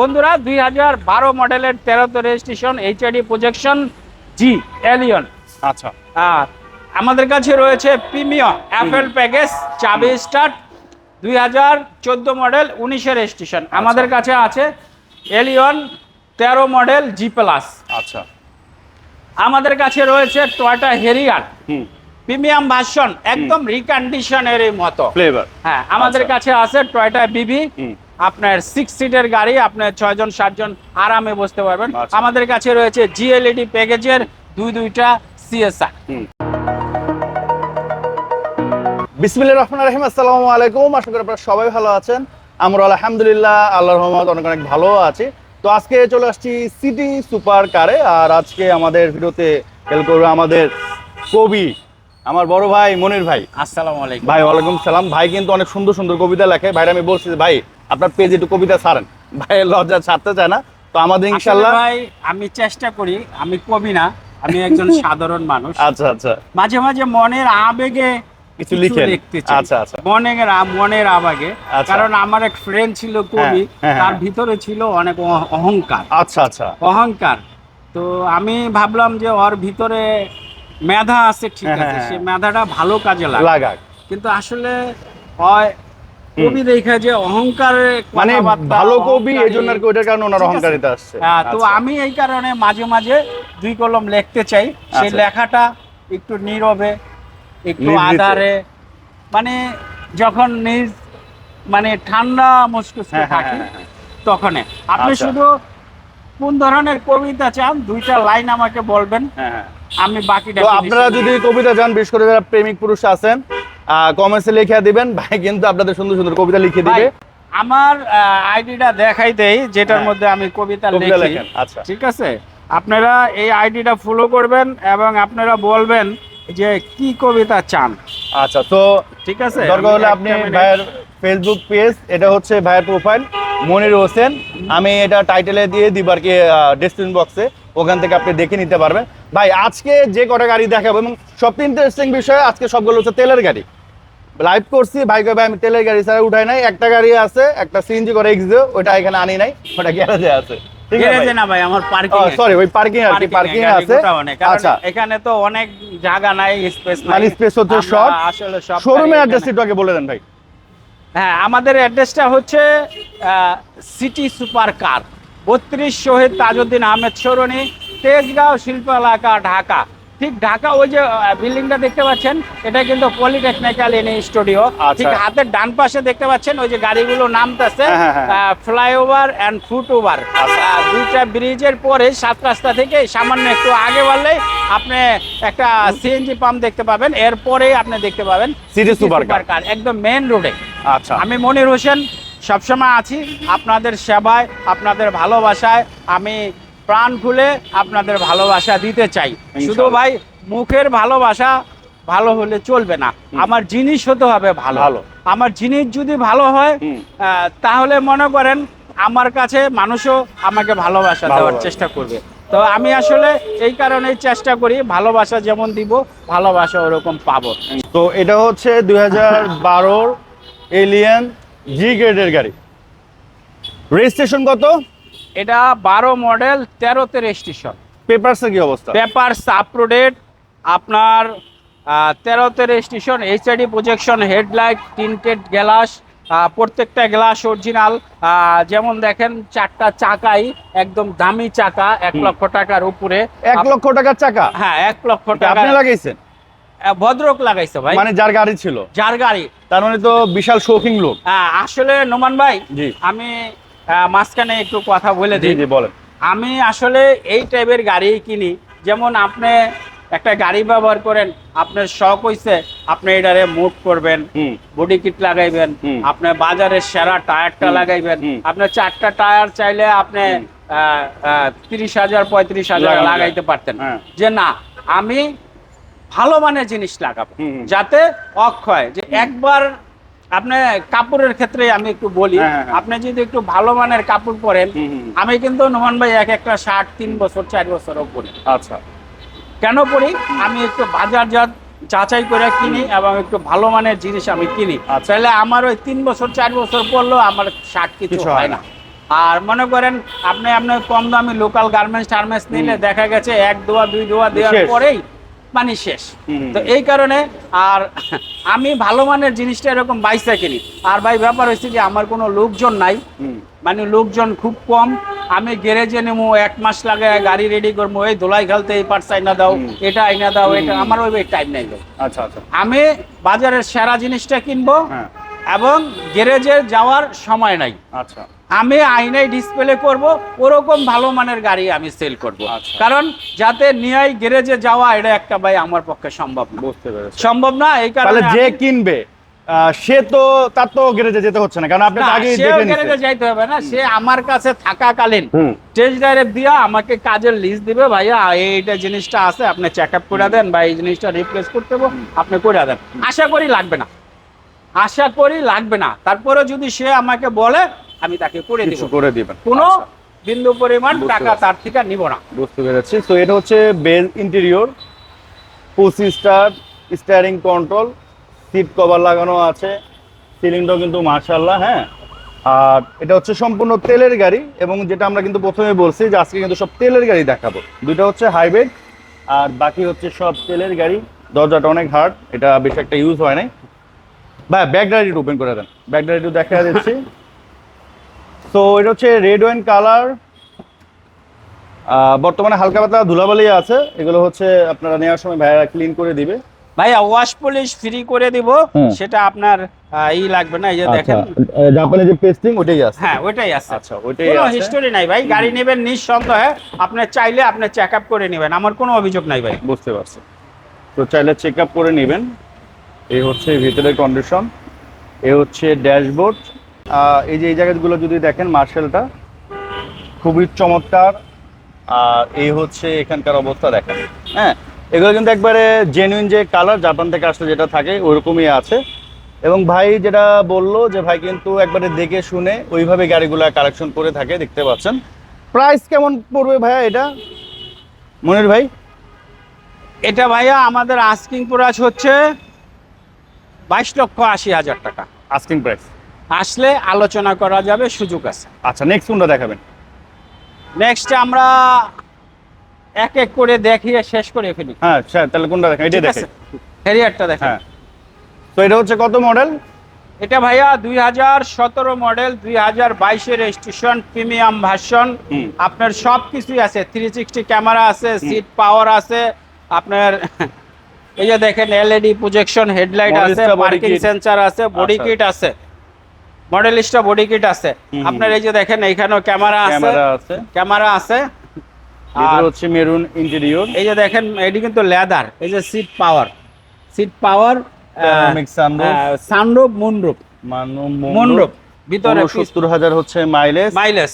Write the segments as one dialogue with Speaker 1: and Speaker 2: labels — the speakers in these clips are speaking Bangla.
Speaker 1: বন্ধুরা দুই হাজার বারো মডেলের তেরোতে রেজিস্ট্রেশন এইচআইডি প্রজেকশন জি এলিয়ন
Speaker 2: আচ্ছা।
Speaker 1: আর আমাদের কাছে রয়েছে প্রিমিয়াম অ্যাপেল প্যাকেজ চাবি স্টার্ট দুই হাজার চোদ্দ মডেল উনিশের রেজিস্ট্রেশন আমাদের কাছে আছে এলিয়ন তেরো মডেল জি প্লাস
Speaker 2: আচ্ছা।
Speaker 1: আমাদের কাছে রয়েছে টয়টা হেরিয়ার
Speaker 2: হুম।
Speaker 1: প্রিমিয়াম ভার্সন একদম রিকন্ডিশনের মতো।
Speaker 2: ফ্লেভার
Speaker 1: হ্যাঁ আমাদের
Speaker 2: আচ্ছা।
Speaker 1: কাছে আছে টয়টা বিবি আপনার সিক্স সিটের গাড়ি আপনার ছয়জন সাতজন আরামে বসতে পারবেন।
Speaker 2: আচ্ছা।
Speaker 1: আমাদের কাছে রয়েছে জিএলইডি প্যাকেজের দুই দুইটা সিএসআর
Speaker 2: বিসমিল্লাহির রহমানির রহিম আসসালামু আলাইকুম। আশা করি আপনারা সবাই ভালো আছেন। আমরা আলহামদুলিল্লাহ আল্লাহ রহমত অনেক অনেক ভালো আছি। তো আজকে চলে আসছি সিটি সুপার কারে আর আজকে আমাদের ভিডিওতে হেল্প করবে আমাদের কবি আমার বড় ভাই মনির ভাই।
Speaker 1: আসসালামু আলাইকুম।
Speaker 2: ভাই ওয়ালাইকুম সালাম। ভাই কিন্তু অনেক সুন্দর সুন্দর কবিতা লেখে। ভাইরা আমি বলছি যে, ভাই আপনার পেজে একটু কবিতা ছাড়েন। ভাই লজ্জা ছাড়তে চায় না। তো আমাদের ইনশাল্লাহ
Speaker 1: ভাই আমি চেষ্টা করি আমি কবি না আমি একজন সাধারণ মানুষ।
Speaker 2: আচ্ছা আচ্ছা।
Speaker 1: মাঝে মাঝে মনের আবেগে
Speaker 2: কিছু লিখেন।
Speaker 1: লিখতে
Speaker 2: আচ্ছা, আচ্ছা।
Speaker 1: মনের মনের আবেগে।
Speaker 2: আচ্ছা।
Speaker 1: কারণ আমার এক ফ্রেন্ড ছিল কবি
Speaker 2: হ্যাঁ, হ্যাঁ,
Speaker 1: তার
Speaker 2: হ্যাঁ।
Speaker 1: ভিতরে ছিল অনেক অহংকার।
Speaker 2: আচ্ছা আচ্ছা।
Speaker 1: অহংকার। তো আমি ভাবলাম যে ওর ভিতরে মেধা আছে ঠিক আছে সে। মেধাটা ভালো কাজে
Speaker 2: লাগাক।
Speaker 1: কিন্তু আসলে হয় কবি দেখা যে অহংকার
Speaker 2: মানে ভালো কবি এই জন্য আর কি ওইটার কারণে ওনার অহংকারিতা আসছে।
Speaker 1: তো
Speaker 2: আচ্ছা।
Speaker 1: আমি এই কারণে মাঝে মাঝে দুই কলম লিখতে চাই। সেই
Speaker 2: আচ্ছা।
Speaker 1: লেখাটা একটু নীরবে একটু আধারে মানে যখন নিজ মানে ঠান্ডা মস্তিষ্ক
Speaker 2: হ্যাঁ, হ্যাঁ,
Speaker 1: থাকি
Speaker 2: হ্যাঁ, হ্যাঁ।
Speaker 1: তখন। আপনি
Speaker 2: আচ্ছা।
Speaker 1: শুধু কোন ধরনের কবিতা চান দুইটা লাইন আমাকে বলবেন।
Speaker 2: হ্যাঁ হ্যাঁ।
Speaker 1: আমি বাকিটা
Speaker 2: আপনারা যদি কবিতা চান বিশেষ করে যারা প্রেমিক পুরুষ আছেন কমেন্টসে লিখে দিবেন। ভাই কিন্তু আপনাদের সুন্দর সুন্দর কবিতা লিখে দিবে।
Speaker 1: আমার আইডিটা দেখাই দেই যেটার
Speaker 2: হ্যাঁ।
Speaker 1: মধ্যে আমি কবিতা
Speaker 2: কবিতা
Speaker 1: লিখি।
Speaker 2: আচ্ছা।
Speaker 1: ঠিক আছে? আপনারা এই আইডিটা ফলো করবেন এবং আপনারা বলবেন যে কি কবিতা চান।
Speaker 2: আচ্ছা তো
Speaker 1: ঠিক আছে?
Speaker 2: দরকার হলে আপনি ভাইয়ের ফেসবুক পেজ এটা হচ্ছে ভাইয়ের প্রোফাইল মনির হোসেন। আমি এটা টাইটেলে দিয়ে দিব আর কি ডেসক্রিপশন বক্সে ওখান থেকে আপনি দেখে নিতে পারবেন। ভাই আজকে যে কটা গাড়ি দেখাবো এবং সবচেয়ে ইন্টারেস্টিং বিষয় আজকে সবগুলো হচ্ছে তেলের গাড়ি। লাইভ করছি ভাই কয় ভাই আমি তেলের গাড়ি ছাড়া উঠাই নাই একটা গাড়ি আছে একটা সিএনজি করে এক্সিও ওটা এখানে আনি নাই ওটা গ্যারেজে আছে। ঠিক আছে
Speaker 1: গ্যারেজে না ভাই আমার পার্কিং
Speaker 2: সরি ওই পার্কিং আর কি পার্কিং আছে। আচ্ছা।
Speaker 1: এখানে তো অনেক জায়গা নাই স্পেস
Speaker 2: মানে স্পেস
Speaker 1: আসলে
Speaker 2: শোরুমের বলে দেন ভাই।
Speaker 1: হ্যাঁ আমাদের অ্যাড্রেসটা হচ্ছে সিটি সুপার কার বত্রিশ শহীদ তাজউদ্দিন আহমেদ সরণি তেজগাঁও শিল্প এলাকা ঢাকা। ঠিক ঢাকা ওই যে বিল্ডিংটা দেখতে পাচ্ছেন এটা কিন্তু পলিটেকনিক্যাল এনি স্টুডিও। ঠিক হাতের ডান পাশে দেখতে পাচ্ছেন ওই যে গাড়িগুলো নামতেছে। ফ্লাইওভার অ্যান্ড ফুট ওভার
Speaker 2: আচ্ছা।
Speaker 1: দুইটা ব্রিজের পরে সাত রাস্তা থেকে সামান্য একটু আগে বাড়লেই আপনি একটা সিএনজি পাম্প দেখতে পাবেন এরপরেই আপনি দেখতে পাবেন
Speaker 2: Super Car।
Speaker 1: কার একদম মেন রোডে
Speaker 2: আচ্ছা
Speaker 1: আমি মনির হোসেন সবসময় আছি আপনাদের সেবায় আপনাদের ভালোবাসায় আমি প্রাণ খুলে আপনাদের ভালোবাসা দিতে চাই। শুধু ভাই মুখের ভালোবাসা ভালো হলে চলবে না। আমার জিনিস হতে হবে ভালো।
Speaker 2: ভালো।
Speaker 1: আমার জিনিস যদি ভালো হয় তাহলে মনে করেন আমার কাছে মানুষও আমাকে ভালোবাসা দেওয়ার চেষ্টা করবে। তো আমি আসলে এই কারণেই চেষ্টা করি ভালোবাসা যেমন দিব ভালোবাসা ওরকম পাবো।
Speaker 2: তো এটা হচ্ছে দুই হাজার বারোর এলিয়ান জি গ্রেডের গাড়ি। রেজিস্ট্রেশন কত?
Speaker 1: এটা বারো মডেল তেরোতে রেজিস্ট্রেশন
Speaker 2: পেপারসের কি অবস্থা?
Speaker 1: পেপার আপডেট আপনার তেরোতে registration HID projection headlight tinted glass প্রত্যেকটা গ্লাস অরিজিনাল যেমন দেখেন চারটা চাকাই একদম দামি চাকা এক লক্ষ টাকার উপরে।
Speaker 2: এক লক্ষ টাকার চাকা?
Speaker 1: হ্যাঁ এক লক্ষ টাকা
Speaker 2: আপনি লাগাইছেন?
Speaker 1: ভদ্রক লাগাইছে ভাই।
Speaker 2: মানে যার গাড়ি ছিল?
Speaker 1: যার গাড়ি।
Speaker 2: তার মানে তো বিশাল শৌখিন লোক।
Speaker 1: আহ, আসলে নোমান ভাই আমি মাঝখানে একটু কথা বলে দিই
Speaker 2: বলেন
Speaker 1: আমি আসলে এই টাইপের গাড়ি কিনি যেমন আপনি একটা গাড়ি ব্যবহার করেন আপনার শখ হইছে আপনি এটারে মুভ করবেন বডি কিট লাগাইবেন
Speaker 2: হুম।
Speaker 1: আপনি বাজারের সেরা টায়ারটা লাগাইবেন। আপনার চারটা টায়ার চাইলে আপনি তিরিশ হাজার পঁয়ত্রিশ হাজার লাগাইতে পারতেন
Speaker 2: হ্যাঁ।
Speaker 1: যে না আমি ভালো মানের জিনিস লাগাবো। যাতে অক্ষয় যে একবার আপনি কাপড়ের ক্ষেত্রে আমি একটু বলি
Speaker 2: হ্যাঁ, হ্যাঁ।
Speaker 1: আপনি যদি একটু ভালো মানের কাপড় পরেন। আমি কিন্তু নোমান ভাই এক একটা শার্ট তিন বছর চার বছরও পরি
Speaker 2: আচ্ছা
Speaker 1: কেন পরি আমি একটু বাজারজাত যাচাই করে কিনি এবং একটু ভালো মানের জিনিস আমি কিনি
Speaker 2: আচ্ছা।
Speaker 1: তাহলে আমার ওই তিন বছর চার বছর পরলেও আমার শার্ট কিছু হয় না
Speaker 2: না।
Speaker 1: আর মনে করেন আপনি আপনার কম দামি লোকাল গার্মেন্টস টার্মেন্টস নিলে দেখা গেছে এক দোয়া দুই দোয়া দেওয়ার পরেই পানি শেষ। তো এই কারণে আর আমি ভালো মানের জিনিসটা এরকম বাইসা কিনি। আর ভাই ব্যাপার হয়েছে যে আমার কোনো লোকজন নাই। মানে লোকজন খুব কম। আমি গ্যারেজে নেব এক মাস লাগে গাড়ি রেডি করব এই ধোলাই খেলতে এই পার্টস আইনা দাও এটা আইনা দাও এটা। আমার ওই টাইম নাই
Speaker 2: আচ্ছা আচ্ছা।
Speaker 1: আমি বাজারের সেরা জিনিসটা কিনবো।
Speaker 2: হ্যাঁ।
Speaker 1: এবং গ্যারেজে যাওয়ার সময় নাই।
Speaker 2: আচ্ছা।
Speaker 1: আমি আইনাই ডিসপ্লে করব ওরকম ভালো মানের গাড়ি আমি সেল করব।
Speaker 2: আচ্ছা।
Speaker 1: কারণ যাতে নিয়াই গ্যারেজে যাওয়া এটা একটা ভাই আমার পক্ষে সম্ভব না।
Speaker 2: বুঝতে পেরেছি।
Speaker 1: সম্ভব না এই
Speaker 2: তাহলে
Speaker 1: কারণে
Speaker 2: যে কিনবে সে তো তার তো গ্যারেজে যেতে হচ্ছে না কারণ আপনি আগেই দেখে
Speaker 1: গ্যারেজে যাইতে হবে না সে আমার কাছে থাকাকালীন টেস্ট ড্রাইভ দিয়া আমাকে কাজের লিস্ট দিবে ভাইয়া এইটা জিনিসটা আছে আপনি চেক আপ করে দেন বা এই জিনিসটা রিপ্লেস করতে হবে আপনি করে দেন। আশা করি লাগবে না। আশা করি লাগবে না। তারপরে যদি সে আমাকে বলে আমি তাকে করে দিব।
Speaker 2: করে দিবেন।
Speaker 1: কোনো
Speaker 2: আচ্ছা,
Speaker 1: বিন্দু পরিমাণ টাকা। তার থেকে নিব না।
Speaker 2: বুঝতে পেরেছি। তো এটা হচ্ছে beige interior push start steering control seat cover লাগানো আছে সিলিংটাও কিন্তু মার্শাল্লাহ হ্যাঁ। আর এটা হচ্ছে সম্পূর্ণ তেলের গাড়ি এবং যেটা আমরা কিন্তু প্রথমে বলছি যে আজকে কিন্তু সব তেলের গাড়ি দেখাবো। দুটো হচ্ছে হাইব্রিড আর বাকি হচ্ছে সব তেলের গাড়ি। দরজাটা অনেক হার্ড এটা বেশ একটা ইউজ হয় নাই। ভাই ব্যাক ডাইরিট ওপেন করে দেন। ব্যাক ডাইরিট দেখা দিচ্ছি। তো এটা হচ্ছে রেড ওয়াইন কালার বর্তমানে হালকা পাতলা ধুলাবালি আছে। এগুলো হচ্ছে আপনারা নেওয়ার সময় ভাইয়া ক্লিন করে দিবে।
Speaker 1: ভাইয়া ওয়াশ পলিশ ফ্রি করে দিব। সেটা আপনার ই লাগবে না এই যে দেখেন।
Speaker 2: জাপানে যে পেস্টিং ওটাই আছে।
Speaker 1: হ্যাঁ ওইটাই আছে।
Speaker 2: আচ্ছা ওইটাই
Speaker 1: কোনো হিস্টোরি নাই ভাই। গাড়ি নেবেন নিঃসন্দেহে। আপনি চাইলে আপনি চেক আপ করে নেবেন। আমার কোনো অভিযোগ নাই ভাই।
Speaker 2: বুঝতে পারছি। তো চাইলে চেক আপ করে নেবেন। এই হচ্ছে ভিতরের কন্ডিশন এ হচ্ছে ড্যাশবোর্ড এই যে এই জায়গাগুলো যদি দেখেন মার্শালটা, খুবই চমৎকার, আর এই হচ্ছে এখানকার অবস্থা দেখেন। হ্যাঁ এগুলো কিন্তু একবারে জেনুইন যে কালার জাপান থেকে আসলে যেটা থাকে, ওরকমই আছে। এবং ভাই যেটা বলল যে ভাই কিন্তু একবারে দেখে শুনে ওইভাবে গাড়িগুলো কালেকশন করে থাকে, দেখতে পাচ্ছেন। প্রাইস কেমন পড়বে ভাইয়া এটা? মনির ভাই?
Speaker 1: এটা ভাইয়া আমাদের আস্কিং প্রাইস হচ্ছে বাইশ লক্ষ আশি হাজার টাকা।
Speaker 2: আস্কিং প্রাইস
Speaker 1: আসলে আলোচনা করা যাবে সুযোগ আছে।
Speaker 2: আচ্ছা নেক্সট কোনটা দেখাবেন?
Speaker 1: নেক্সট আমরা এক এক করে দেখিয়ে শেষ করে ফেলি।
Speaker 2: হ্যাঁ স্যার তাহলে কোনটা দেখেন
Speaker 1: ঠিক
Speaker 2: দেখেন
Speaker 1: হ্যারিয়ারটা দেখেন
Speaker 2: হ্যাঁ। তো এটা হচ্ছে কত মডেল
Speaker 1: এটা ভাইয়া দুই হাজার সতেরো মডেল দুই হাজার বাইশের রেজিস্ট্রেশন প্রিমিয়াম ভার্সন আপনার সব কিছুই আছে। থ্রি সিক্সটি ক্যামেরা আছে সিট পাওয়ার আছে আপনার এই যে দেখেন এলইডি প্রজেকশন হেডলাইট আছে পার্কিং সেন্সর আছে বডি
Speaker 2: আচ্ছা।
Speaker 1: কিট আছে। মডেলিস্টা বডি কিট আছে। আপনার এই যে দেখেন এইখানেও ক্যামেরা আছে।
Speaker 2: ক্যামেরা আছে।
Speaker 1: আর
Speaker 2: হচ্ছে মেরুন ইন্টেরিয়র
Speaker 1: এই যে দেখেন এটি কিন্তু লেদার এই যে seat power seat power. Sunroof moonroof moonroof ভিতরে
Speaker 2: সত্তর হাজার হচ্ছে মাইলেজ
Speaker 1: মাইলেজ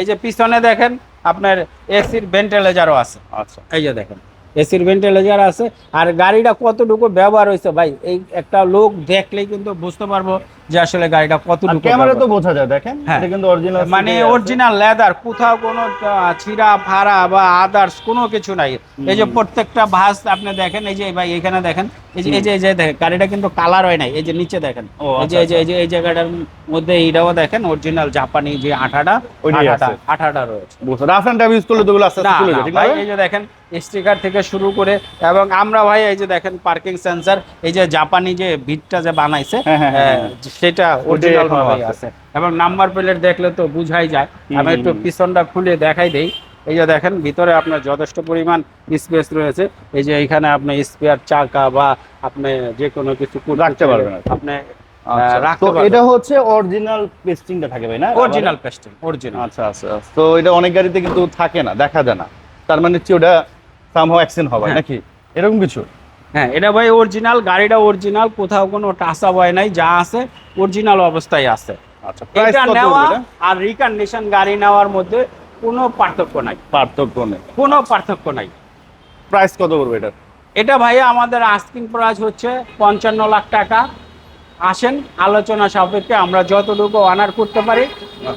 Speaker 1: এই যে পিছনে দেখেন আপনার এসির ভেন্টিলেজারও আছে।
Speaker 2: আচ্ছা।
Speaker 1: এই যে দেখেন। এসির ভেন্টিলেজার আছে, আর গাড়িটা কতটুকু ব্যবহার হয়েছে ভাই? এই একটা লোক দেখলেই কিন্তু বুঝতে পারব যে আসলে গাড়িটা কতটুকু
Speaker 2: ক্যামেরা তো বোঝা যায় দেখেন
Speaker 1: হ্যাঁ।
Speaker 2: এটা কিন্তু অরিজিনাল
Speaker 1: মানে অরিজিনাল লেদার কোথাও কোনো ছিঁড়া ফাড়া বা আদার্স কোনো কিছু নাই। এই যে প্রত্যেকটা ভাস আপনি দেখেন এই যে ভাই এখানে দেখেন এই যে এই যে এই যে দেখেন গাড়িটা কিন্তু কালার হয় নাই এই যে নিচে দেখেন। এই যে
Speaker 2: আচ্ছা,
Speaker 1: এই যে এই যে এই জায়গাটার মধ্যে এইটাও দেখেন অরিজিনাল জাপানি যে আঠাটা আঠাটা। আঠাটা রয়েছে।
Speaker 2: রাফ অ্যান্ড ইউজ করলে তো আস্তে আস্তে যায় ঠিক
Speaker 1: ভাই এই যে দেখেন স্টিকার থেকে শুরু করে এবং আমরা ভাই এই যে দেখেন পার্কিং সেন্সর এই যে জাপানি যে ভিটটা যে বানাইছে
Speaker 2: হ্যাঁ, হ্যাঁ,
Speaker 1: সেটা অরিজিনাল ভাবেই
Speaker 2: আছে।
Speaker 1: এবং নাম্বার প্লেট দেখলে তো বুঝাই যায়। আমি একটু। পিছনটা খুলে দেখাই দেই। এই যে দেখেন ভিতরে আপনার যথেষ্ট পরিমাণ স্পেস রয়েছে। এই যে এখানে আপনি স্পেয়ার চাকা বা আপনি যে কোনো কিছু
Speaker 2: রাখতে পারবেন আর
Speaker 1: আপনি
Speaker 2: আচ্ছা,
Speaker 1: রাখতে
Speaker 2: তো
Speaker 1: পারবেন।
Speaker 2: এটা হচ্ছে অরিজিনাল পেস্টিংটা থাকে ভাই না?
Speaker 1: অরিজিনাল পেস্টিং অরিজিনাল
Speaker 2: আচ্ছা আচ্ছা তো এটা অনেক গাড়িতে কিন্তু থাকে না দেখা যায় না। তার মানে হচ্ছে ওটা সামহাও অ্যাক্সিডেন্ট হবে। নাকি? এরকম কিছু?
Speaker 1: হ্যাঁ এটা ভাই অরিজিনাল গাড়িটা অরিজিনাল কোথাও কোনো টাসা হয় নাই যা আছে অরিজিনাল অবস্থায় আছে।
Speaker 2: আচ্ছা
Speaker 1: এটা নেওয়া আর রিকন্ডিশন গাড়ি নেওয়ার মধ্যে কোনো পার্থক্য নাই।
Speaker 2: পার্থক্য নেই।
Speaker 1: কোনো পার্থক্য নাই।
Speaker 2: প্রাইস কত করবে এটা
Speaker 1: এটা ভাইয়া আমাদের আস্কিং প্রাইস হচ্ছে পঞ্চান্ন লাখ টাকা। আসেন আলোচনা সাপেক্ষে আমরা যতটুকু অনার করতে পারি।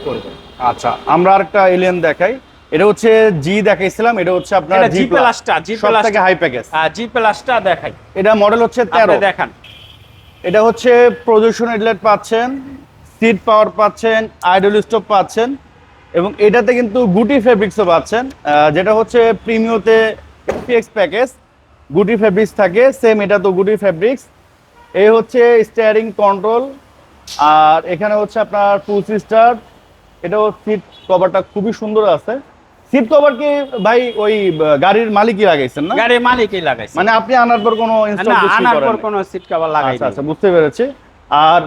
Speaker 1: করব
Speaker 2: আচ্ছা আমরা আরেকটা এলিয়ান দেখাই। এটা হচ্ছে জি দেখাইছিলাম এটা হচ্ছে আপনার জি
Speaker 1: প্লাসটা,
Speaker 2: সব
Speaker 1: প্লাসটা।
Speaker 2: থেকে হাই প্যাকেজ
Speaker 1: জি প্লাসটা দেখাই।
Speaker 2: এটা মডেল হচ্ছে
Speaker 1: আপনি
Speaker 2: তেরো।
Speaker 1: দেখান।
Speaker 2: এটা হচ্ছে প্রজেকশন হেডলাইট পাচ্ছেন সিট পাওয়ার পাচ্ছেন আইডল স্টপ পাচ্ছেন এবং এটাতে কিন্তু গুটি ফেব্রিক্সও পাচ্ছেন যেটা হচ্ছে প্রিমিওতে এফপিএক্স প্যাকেজ গুটি ফেব্রিক্স থাকে সেম এটা তো গুটি ফেব্রিক্স এই হচ্ছে স্টিয়ারিং কন্ট্রোল আর এখানে হচ্ছে আপনার ফুল সিস্টার এটাও সিট কভারটা খুবই সুন্দর আছে। সিট কভার কি ভাই ওই গাড়ির মালিকই লাগাইছেন না?
Speaker 1: গাড়ির মালিকই লাগাইছে।
Speaker 2: মানে আপনি আনার পর কোনো ইনস্টল
Speaker 1: না আনার পর কোনো সিট কভার লাগাই
Speaker 2: আচ্ছা আচ্ছা বুঝতে পেরেছি। আর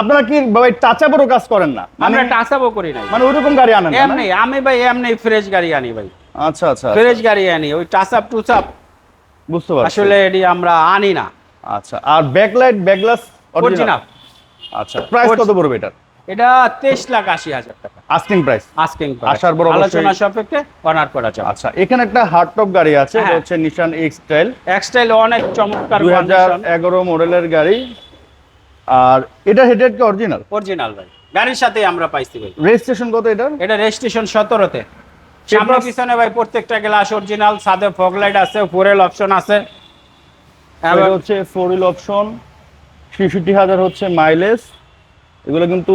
Speaker 2: আপনারা কি ভাই টাচ আপেরও কাজ করেন না? মানে
Speaker 1: আমরা টাচাবো করি নাই।
Speaker 2: মানে ওইরকম গাড়ি আনেন না, না?
Speaker 1: এমনি আমি ভাই এমনি ফ্রেশ গাড়ি আনি ভাই।
Speaker 2: আচ্ছা আচ্ছা
Speaker 1: ফ্রেশ গাড়ি আনি ওই টাচ আপ টুচ আপ
Speaker 2: বুঝতে পারছি।
Speaker 1: আসলে এটি আমরা আনি না।
Speaker 2: আচ্ছা আর ব্যাকলাইট ব্যাকগ্লাস অরিজিনাল আচ্ছা প্রাইস কত পড়বে এটা
Speaker 1: এটা তেইশ লাখ আশি হাজার টাকা।
Speaker 2: আস্কিং প্রাইস
Speaker 1: আস্কিং
Speaker 2: আসার পর অবশ্যই-
Speaker 1: আলোচনা সাপেক্ষে অনার করা যাবে।
Speaker 2: আচ্ছা এখানে একটা হার্ড টপ গাড়ি আছে এটা
Speaker 1: হ্যাঁ।
Speaker 2: হচ্ছে নিশান এক্স স্টাইল
Speaker 1: এক্সটাইল অনেক চমৎকার
Speaker 2: দুই হাজার এগারো মডেলের গাড়ি। আর এটা হেডেড কি অরিজিনাল
Speaker 1: অরিজিনাল ভাই। গাড়ির সাথে আমরা পাইছি ভাই।
Speaker 2: রেজিস্ট্রেশন কত এটা
Speaker 1: এটা রেজিস্ট্রেশন সতেরোতে। সামনে
Speaker 2: Papers-
Speaker 1: পিছনে ভাই প্রত্যেকটা গ্লাস অরিজিনাল সাদে ফগ লাইট আছে ফোরেল অপশন আছে।
Speaker 2: এটা হচ্ছে ফোর অপশন ছেষট্টি হাজার হচ্ছে মাইলেজ এগুলো কিন্তু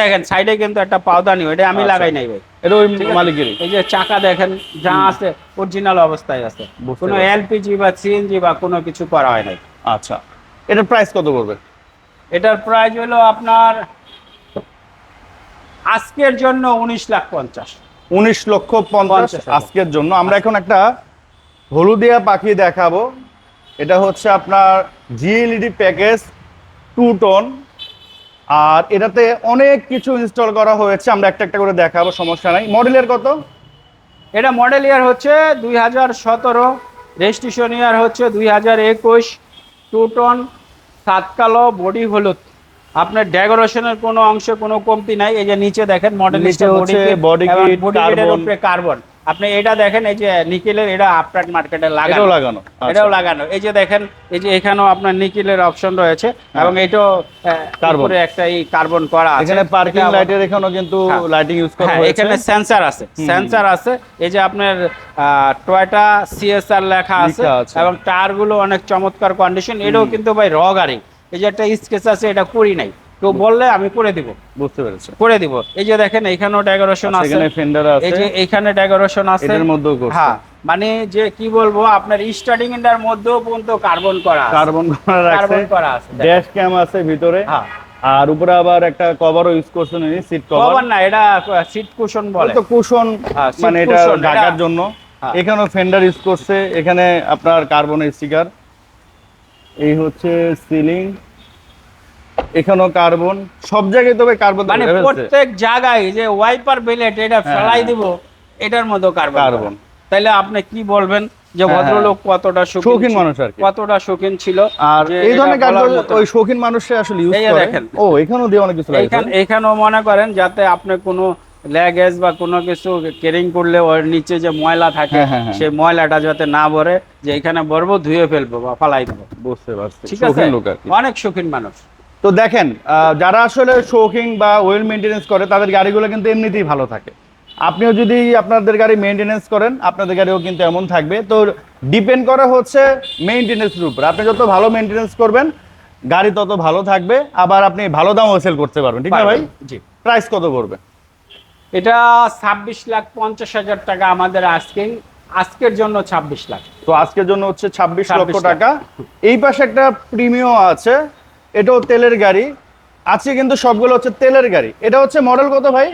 Speaker 1: দেখেন সাইডে কিন্তু একটা পাউদানি ওটা আমি
Speaker 2: আচ্ছা।
Speaker 1: লাগাই নাই ভাই।
Speaker 2: এটা ওই? মালিকেরই।
Speaker 1: এই যে চাকা দেখেন যা আছে অরিজিনাল অবস্থায় আছে। কোনো এলপিজি বা সিএনজি বা কোনো কিছু করা হয় নাই।
Speaker 2: আচ্ছা। এটার প্রাইস কত পড়বে?
Speaker 1: এটার প্রাইস হলো আপনার আজকের জন্য উনিশ লাখ পঞ্চাশ।
Speaker 2: উনিশ লক্ষ পঞ্চাশ আজকের জন্য। আমরা এখন একটা হলুদিয়া পাখি দেখাবো। এটা হচ্ছে আপনার জিএলইডি প্যাকেজ টু টন আর এটাতে অনেক কিছু ইনস্টল করা হয়েছে আমরা একটা একটা করে দেখাবো সমস্যা নাই। মডেলের কত?
Speaker 1: এটা মডেল ইয়ার হচ্ছে দুই হাজার সতেরো রেজিস্ট্রেশন ইয়ার হচ্ছে দুই হাজার একুশ টু টন সাত কালো বডি হলুদ। আপনার ডেকোরেশনের কোনো অংশে কোনো কমতি নাই এই যে নিচে দেখেন মডেল বডি কার্বন আপনি এটা দেখেন এই যে নিকেলের এটা আপটার মার্কেটে লাগানো
Speaker 2: লাগানো।
Speaker 1: এটাও
Speaker 2: আচ্ছা।
Speaker 1: লাগানো। এই যে দেখেন এই যে এখানেও আপনার নিকেলের অপশন রয়েছে এবং এটাও। উপরে একটা এই কার্বন করা আছে।
Speaker 2: এখানে পার্কিং লাইটের এখানেও কিন্তু
Speaker 1: হ্যাঁ।
Speaker 2: লাইটিং ইউজ করা
Speaker 1: হ্যাঁ
Speaker 2: হয়েছে।
Speaker 1: এখানে সেন্সার আছে। সেন্সার আছে। এই যে আপনার টয়টা সিএসআর লেখা আছে। এবং টায়ারগুলো অনেক চমৎকার কন্ডিশন এটাও কিন্তু ভাই র গাড়ি। এই যে একটা স্কেচ আছে এটা করি নাই। কেউ বললে আমি করে দিব।
Speaker 2: বুঝতে পেরেছি।
Speaker 1: করে দিব। এই যে দেখেন এখানেও ডেকোরেশন আছে।
Speaker 2: এখানে ফেন্ডার
Speaker 1: এই
Speaker 2: আছে।
Speaker 1: যে এখানে ডেকোরেশন আছে।
Speaker 2: এটার মধ্যেও করছে।
Speaker 1: হ্যাঁ মানে যে কি বলব আপনার স্টার্টিং এর মধ্যেও পর্যন্ত কার্বন করা
Speaker 2: কার্বন করা রাখছে
Speaker 1: কার্বন করা আছে
Speaker 2: ড্যাশ ক্যাম আছে ভিতরে।
Speaker 1: হ্যাঁ।
Speaker 2: আর উপরে আবার একটা কভারও ইউজ করছেন সিট কভার
Speaker 1: কভার না এটা সিট কুশন বলে।
Speaker 2: তো কুশন
Speaker 1: হ্যাঁ,
Speaker 2: মানে এটা ঢাকার জন্য।
Speaker 1: হ্যাঁ।
Speaker 2: এখানেও ফেন্ডার ইউজ করছে। এখানে আপনার কার্বনের স্টিকার এই হচ্ছে সিলিং এখানেও কার্বন সব জায়গায় তবে কার্বন
Speaker 1: মানে প্রত্যেক জায়গায় যে ওয়াইপার বেলেট এটা
Speaker 2: হ্যাঁ,
Speaker 1: ফেলাই
Speaker 2: হ্যাঁ।
Speaker 1: দিব এটার মতো কার্বন
Speaker 2: কার্বন।
Speaker 1: তাহলে আপনি কি বলবেন যে
Speaker 2: হ্যাঁ,
Speaker 1: ভদ্রলোক কতটা শৌখিন
Speaker 2: শৌখিন মানুষ আর
Speaker 1: কতটা শৌখিন ছিল?
Speaker 2: আর এই ধরনের কার্বন ওই শৌখিন মানুষরা আসলে ইউজ করে।
Speaker 1: দেখেন।
Speaker 2: ও এখানেও দিয়ে অনেক কিছু লাগে।
Speaker 1: এইখান এখানেও মনে করেন যাতে আপনি কোনো ল্যাগেজ বা কোনো কিছু কেরিং করলে ওর নিচে যে ময়লা থাকে। সেই ময়লাটা যাতে না ভরে যে এখানে ভরবো ধুয়ে ফেলব বা ফালাই দেবো।
Speaker 2: বুঝতে পারছি।
Speaker 1: ঠিক আছে? অনেক শৌখিন মানুষ।
Speaker 2: তো দেখেন আহ, যারা আসলে শৌখিন বা ওয়েল মেনটেনেন্স করে তাদের গাড়িগুলো কিন্তু এমনিতেই ভালো থাকে। আপনিও যদি আপনাদের গাড়ি মেনটেনেন্স করেন আপনাদের গাড়িও কিন্তু এমন থাকবে। তো ডিপেন্ড করা হচ্ছে মেনটেনেন্সের উপর আপনি যত ভালো মেনটেনেন্স করবেন গাড়ি তত ভালো থাকবে। আবার আপনি ভালো দামও সেল করতে পারবেন। ঠিক না ভাই?
Speaker 1: জি।
Speaker 2: প্রাইস কত পড়বে?
Speaker 1: এটা ছাব্বিশ লাখ পঞ্চাশ হাজার টাকা আমাদের আজকে আজকের জন্য ছাব্বিশ লাখ।
Speaker 2: তো আজকের জন্য হচ্ছে ছাব্বিশ লক্ষ টাকা। এই পাশে একটা প্রিমিয়াম আছে। এটাও তেলের গাড়ি। আজকে কিন্তু সবগুলো হচ্ছে তেলের গাড়ি। এটা হচ্ছে মডেল কত ভাই?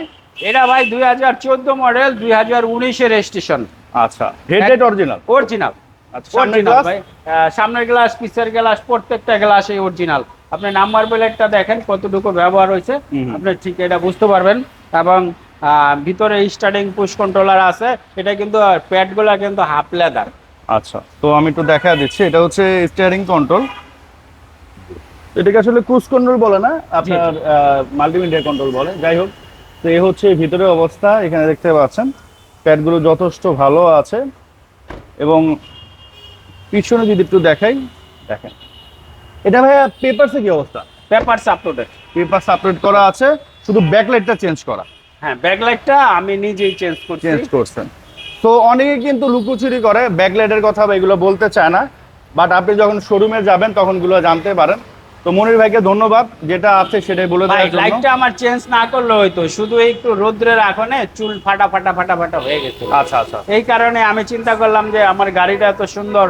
Speaker 1: এটা ভাই দুই হাজার চোদ্দ মডেল দুই হাজার উনিশের রেজিস্ট্রেশন
Speaker 2: আচ্ছা হেডলাইট অরিজিনাল
Speaker 1: অরিজিনাল
Speaker 2: আচ্ছা
Speaker 1: অরিজিনাল ভাই। সামনের গ্লাস পিছের গ্লাস প্রত্যেকটা গ্লাস এই অরিজিনাল আপনি নাম্বার প্লেটটা দেখেন কতটুকু ব্যবহার হয়েছে। আপনি ঠিক এটা বুঝতে পারবেন। এবং ভিতরে স্টার্টিং পুশ কন্ট্রোলার আছে। এটা কিন্তু প্যাডগুলো কিন্তু হাফ লেদার
Speaker 2: আচ্ছা তো আমি একটু দেখা দিচ্ছি। এটা হচ্ছে স্টিয়ারিং কন্ট্রোল এটাকে আসলে ক্রুজ কন্ট্রোল বলে না আপনার মাল্টিমিডিয়া কন্ট্রোল বলে। যাই হোক তো এই হচ্ছে ভিতরের অবস্থা এখানে দেখতে পাচ্ছেন প্যাডগুলো যথেষ্ট ভালো আছে। এবং পিছনে যদি একটু দেখাই দেখেন। এটা ভাইয়া পেপারসে কি অবস্থা?
Speaker 1: পেপারস আপ
Speaker 2: পেপারস আপলোড করা আছে শুধু ব্যাকলাইটটা চেঞ্জ করা।
Speaker 1: হ্যাঁ ব্যাকলাইটটা আমি নিজেই চেঞ্জ করছি।
Speaker 2: চেঞ্জ করছেন। তো অনেকে কিন্তু লুকোচুরি করে ব্যাকলাইটের কথা বা এগুলো বলতে চায় না। বাট আপনি যখন শোরুমে যাবেন তখন এগুলো জানতে পারেন। তো মনির ভাইকে ধন্যবাদ যেটা আছে সেটাই বলে
Speaker 1: ভাই লাইটটা আমার চেঞ্জ না করলে হয়তো শুধু একটু রোদ্রের আখনে চুল ফাটা ফাটা ফাটা ফাটা হয়ে গেছে
Speaker 2: আচ্ছা আচ্ছা।
Speaker 1: এই কারণে আমি চিন্তা করলাম যে আমার গাড়িটা এত সুন্দর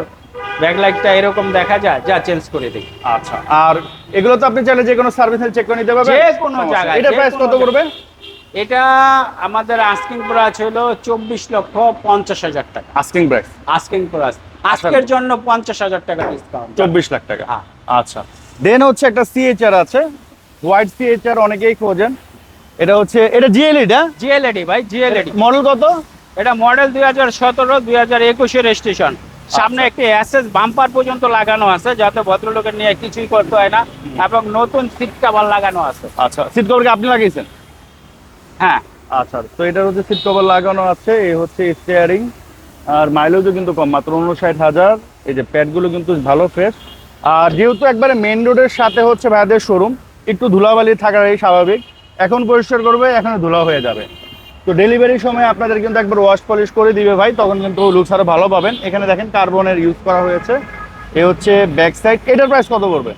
Speaker 1: ব্যাকলাইটটা এরকম দেখা যায় যা চেঞ্জ করে দিই।
Speaker 2: আচ্ছা আর এগুলো তো আপনি চাইলে যে কোনো সার্ভিসে চেক করে নিতে পারবেন।
Speaker 1: যে কোনো জায়গায়,
Speaker 2: এটা প্রাইস কত করবে
Speaker 1: এটা আমাদের আস্কিং প্রাইস হলো চব্বিশ লক্ষ পঞ্চাশ হাজার টাকা।
Speaker 2: আস্কিং প্রাইস
Speaker 1: আস্কিং প্রাইস আজকের জন্য পঞ্চাশ হাজার টাকা ডিসকাউন্ট
Speaker 2: চব্বিশ লাখ টাকা।
Speaker 1: হ্যাঁ।
Speaker 2: আচ্ছা। দেন হচ্ছে একটা সিএচআর আছে। হোয়াইট সিএচআর অনেকেই খোঁজেন। এটা হচ্ছে এটা জিএলইডা
Speaker 1: জিএলএডি ভাই জিএলএডি
Speaker 2: মডেল কত?
Speaker 1: এটা মডেল দুই হাজার সতেরো দুই হাজার একুশে রেজিস্ট্রেশন সামনে একটি অ্যাসেস বাম্পার পর্যন্ত লাগানো আছে যাতে ভদ্রলোকের নিয়ে কিছুই করতে হয় না এবং নতুন সিট কাভার লাগানো আছে।
Speaker 2: আচ্ছা সিট কভার কি আপনি লাগিয়েছেন?
Speaker 1: হ্যাঁ।
Speaker 2: আচ্ছা তো এটার হচ্ছে সিট কভার লাগানো আছে এই হচ্ছে স্টিয়ারিং আর মাইলেজও কিন্তু কম মাত্র উনষাট হাজার। এই যে প্যাডগুলো কিন্তু ভালো ফ্রেশ আর যেহেতু একবারে মেন রোডের সাথে হচ্ছে ভাইদের শোরুম একটু ধুলাবালি থাকারই স্বাভাবিক। এখন পরিষ্কার করবে এখন ধুলা হয়ে যাবে। তো ডেলিভারির সময় আপনাদের কিন্তু একবার ওয়াশ পলিশ করে দিবে ভাই তখন কিন্তু লুকস আরও ভালো পাবেন। এখানে দেখেন কার্বনের ইউজ করা হয়েছে। এ হচ্ছে ব্যাক সাইড এটার প্রাইস কত পড়বে?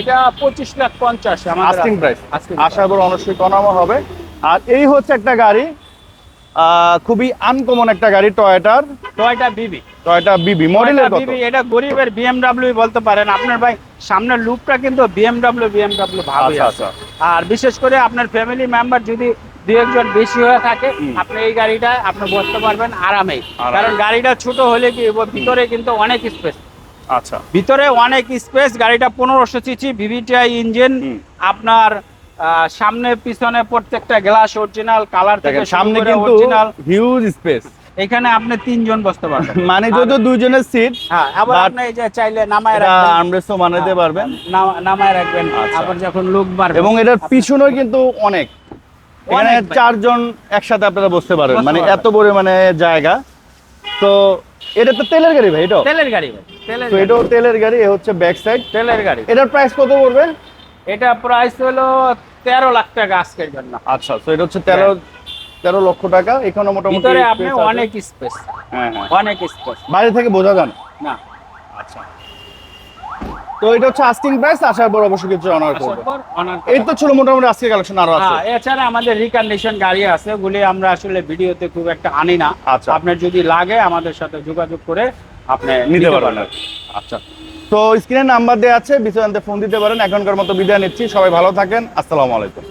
Speaker 1: এটা পঁচিশ লাখ পঞ্চাশ
Speaker 2: আস্কিং প্রাইস আশা করি অবশ্যই কমানো হবে। আর এই হচ্ছে একটা গাড়ি খুবই আনকমন একটা গাড়ি টয়টার
Speaker 1: টয়টা বিবি
Speaker 2: টয়টা বিবি মডেলের কত?
Speaker 1: বিবি এটা গরিবের বিএমডব্লিউ বলতে পারেন। আপনার ভাই সামনের লুকটা কিন্তু বিএমডব্লিউ বিএমডব্লিউ ভালোই
Speaker 2: আচ্ছা,
Speaker 1: আছে। আর বিশেষ করে আপনার ফ্যামিলি মেম্বার যদি দু একজন বেশি হয়ে থাকে আপনি এই গাড়িটা আপনি বসতে পারবেন
Speaker 2: আরামে।
Speaker 1: কারণ গাড়িটা ছোট হলে কি ভিতরে কিন্তু অনেক স্পেস
Speaker 2: আচ্ছা।
Speaker 1: ভিতরে অনেক স্পেস গাড়িটা পনেরোশো সিসি ভিভিটিআই ইঞ্জিন আপনার সামনে পিছনে প্রত্যেকটা গ্লাস অরিজিনাল কালার থেকে
Speaker 2: সামনে কিন্তু হিউজ স্পেস
Speaker 1: এখানে আপনি তিনজন বসতে পারবেন।
Speaker 2: মানে যদি দুইজনের সিট
Speaker 1: হ্যাঁ আবার আপনি এই যে চাইলে নামায় রাখবেন।
Speaker 2: আর্মরেস্টও বানাতে পারবেন।
Speaker 1: নামায় রাখবেন।
Speaker 2: আচ্ছা।
Speaker 1: আবার যখন লোক বাড়বে
Speaker 2: এবং এটার পিছনেও কিন্তু অনেক। এখানে চারজন একসাথে আপনারা বসতে পারবেন। মানে এত বড় মানে জায়গা। তো এটা তো তেলের গাড়ি ভাই এটা
Speaker 1: তেলের গাড়ি ভাই তেলের।
Speaker 2: এটাও তেলের গাড়ি এ হচ্ছে ব্যাক সাইড
Speaker 1: তেলের গাড়ি।
Speaker 2: এটার প্রাইস কত পড়বে?
Speaker 1: এটা প্রাইস হলো তেরো লাখ টাকা আজকের জন্য।
Speaker 2: আচ্ছা তো এটা হচ্ছে তেরো তেরো লক্ষ টাকা। এখানে মোটামুটি
Speaker 1: ভিতরে আপনি অনেক স্পেস
Speaker 2: হ্যাঁ হ্যাঁ।
Speaker 1: অনেক স্পেস
Speaker 2: বাইরে থেকে বোঝা যায় না? আচ্ছা। তো এটা হচ্ছে আস্কিং প্রাইস আসার পর অবশ্যই কিছু অনার করবে। এই তো ছিল মোটামুটি আজকে কালেকশন আরও আছে।
Speaker 1: হ্যাঁ এছাড়া আমাদের রিকন্ডিশন গাড়ি আছে ওগুলি আমরা আসলে ভিডিওতে খুব একটা আনি না।
Speaker 2: আচ্ছা।
Speaker 1: আপনার যদি লাগে আমাদের সাথে যোগাযোগ করে আপনি
Speaker 2: নিতে পারবেন। আচ্ছা। তো স্ক্রিনে নাম্বার দেওয়া আছে বিশ্বজানতে ফোন দিতে পারেন। এখনকার মতো বিদায় নিচ্ছি। সবাই ভালো থাকেন। আসসালামু আলাইকুম।